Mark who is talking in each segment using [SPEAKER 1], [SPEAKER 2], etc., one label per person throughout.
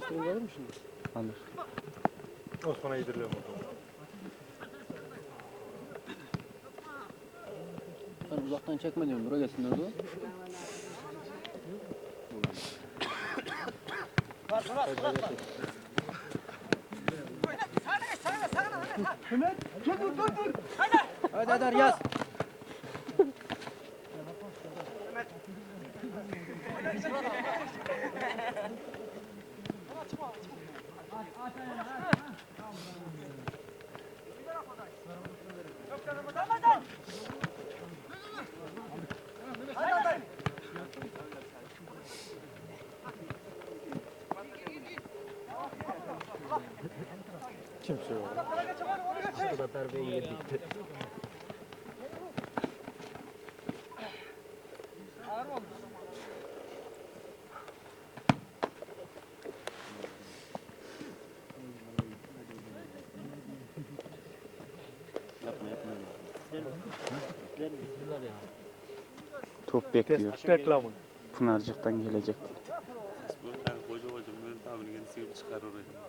[SPEAKER 1] Kıstırınca alır mı şimdi?
[SPEAKER 2] Alır.
[SPEAKER 3] Osman'a yediriliyor motor.
[SPEAKER 1] Sen uzaktan çekme diyorum. Buraya gelsin orada. Hadi hadi yaz.
[SPEAKER 3] Kimse yok.
[SPEAKER 1] Bu da darbeyi yedik.
[SPEAKER 2] Top bekliyor.
[SPEAKER 3] Reklamı.
[SPEAKER 2] Pınarcık'tan gelecek.
[SPEAKER 4] Ben koca koca Mehmet abinin kendisi gibi çıkar oraya.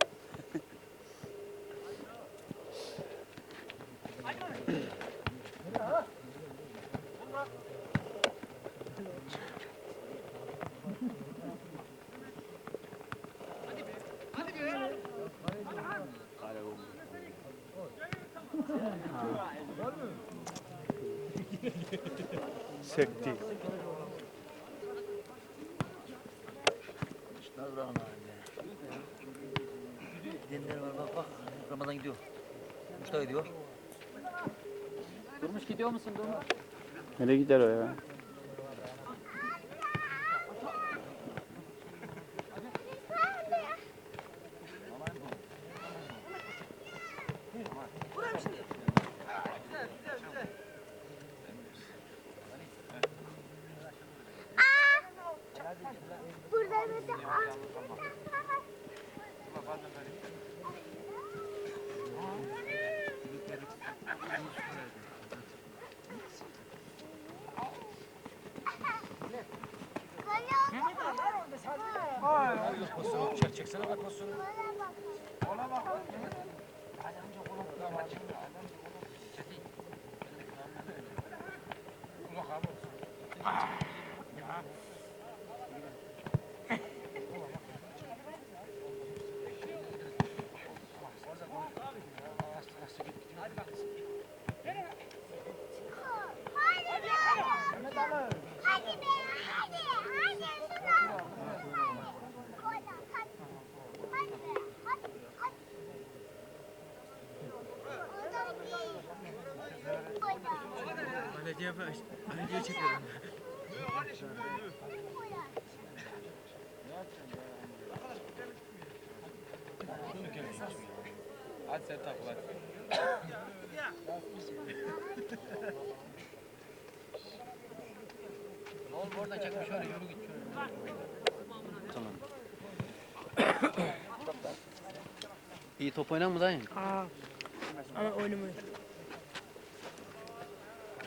[SPEAKER 3] Sekti.
[SPEAKER 5] Gidenler var bak bak. Ramazan gidiyor. Muşta gidiyor.
[SPEAKER 1] Durmuş gidiyor musun Durmuş?
[SPEAKER 2] Nereye gider o ya?
[SPEAKER 5] Çek çeksene bak pozisyonu.
[SPEAKER 6] Hadi be, hadi, hadi, şuna. Kola, hadi. Hadi be, hadi, hadi. Kola değil.
[SPEAKER 5] Belediye belediye çekiyorum.
[SPEAKER 6] Kola.
[SPEAKER 5] Hadi sen takıl hadi. Oğlum oradan çekme şöyle yürü git şöyle.
[SPEAKER 1] Tamam. İyi top oynar mı dayı?
[SPEAKER 7] Ama oynamıyor.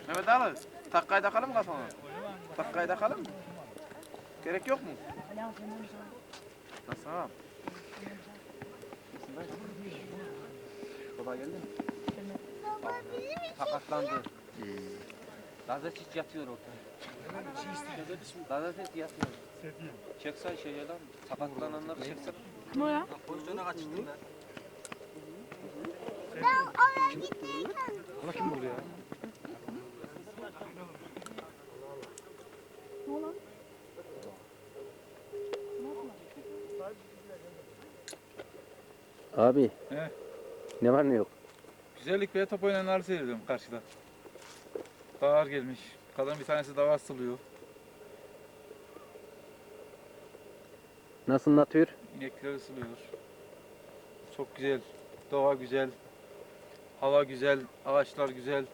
[SPEAKER 4] Mehmet abi, takkayı takalım mı kafana? Takkayı takalım mı? Gerek yok mu? Nasıl abi? Baba geldi mi? Sakatlandı. Gazeteci yatıyor orada. Gazeteci yatıyor. Çeksen şey ya lan. Sakatlananları çeksen.
[SPEAKER 7] O ya?
[SPEAKER 5] Pozisyona kaçtın ben.
[SPEAKER 6] ben oraya gittiğim
[SPEAKER 4] Ona kim vurdu
[SPEAKER 2] Abi.
[SPEAKER 8] He.
[SPEAKER 2] Ne var ne yok?
[SPEAKER 8] Güzellik ve top oynayanları seyrediyorum karşıda. Dağar gelmiş. Kadın bir tanesi dava asılıyor.
[SPEAKER 2] Nasıl natür?
[SPEAKER 8] İnekler ısılıyor. Çok güzel. Doğa güzel. Hava güzel. Ağaçlar güzel.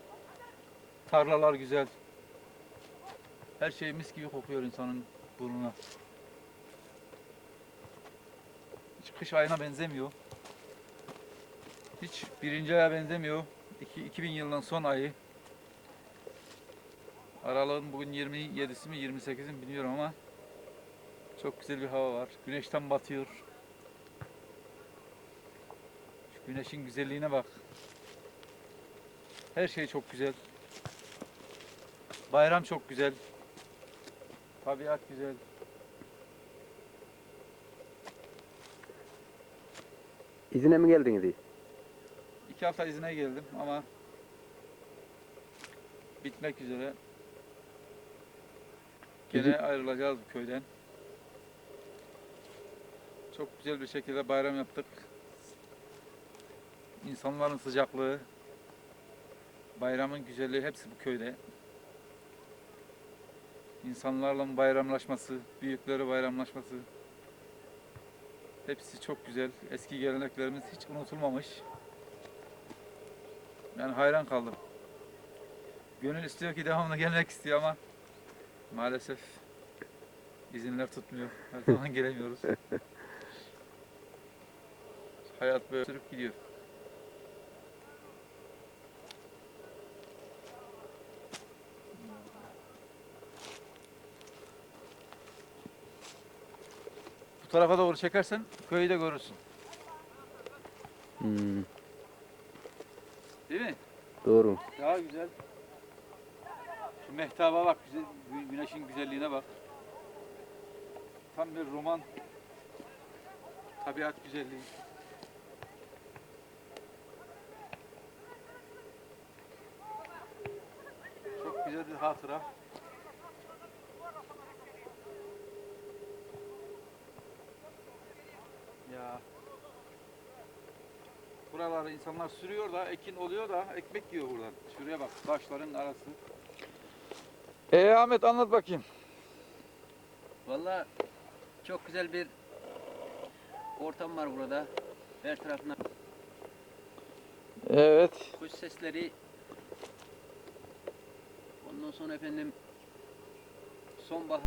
[SPEAKER 8] Tarlalar güzel. Her şey mis gibi kokuyor insanın burnuna. Hiç kış ayına benzemiyor. Hiç birinci aya benzemiyor. İki, 2000 yılının son ayı. Aralığın bugün 27'si mi 28'i mi bilmiyorum ama çok güzel bir hava var. Güneşten batıyor. Güneşin güzelliğine bak. Her şey çok güzel. Bayram çok güzel. Tabiat güzel.
[SPEAKER 2] İzine mi geldiniz?
[SPEAKER 8] İki hafta izine geldim ama bitmek üzere. Gene
[SPEAKER 2] İzin-
[SPEAKER 8] ayrılacağız bu köyden. Çok güzel bir şekilde bayram yaptık. İnsanların sıcaklığı, bayramın güzelliği hepsi bu köyde. İnsanlarla bayramlaşması, büyükleri bayramlaşması. Hepsi çok güzel. Eski geleneklerimiz hiç unutulmamış. Ben hayran kaldım. Gönül istiyor ki devamlı gelmek istiyor ama maalesef izinler tutmuyor. Her zaman gelemiyoruz. Hayat böyle sürüp gidiyor. Bu tarafa doğru çekersen köyü de görürsün.
[SPEAKER 2] Hmm? Doğru.
[SPEAKER 8] Daha güzel. Şu mehtaba bak, güzel, gü- güneşin güzelliğine bak. Tam bir roman. Tabiat güzelliği. Çok güzel bir hatıra. Ya. Buraları insanlar sürüyor da ekin oluyor da ekmek yiyor buradan. Şuraya bak taşların arası. Ee Ahmet anlat bakayım.
[SPEAKER 1] Valla çok güzel bir ortam var burada. Her tarafına
[SPEAKER 8] Evet.
[SPEAKER 1] kuş sesleri. Ondan sonra efendim sonbahar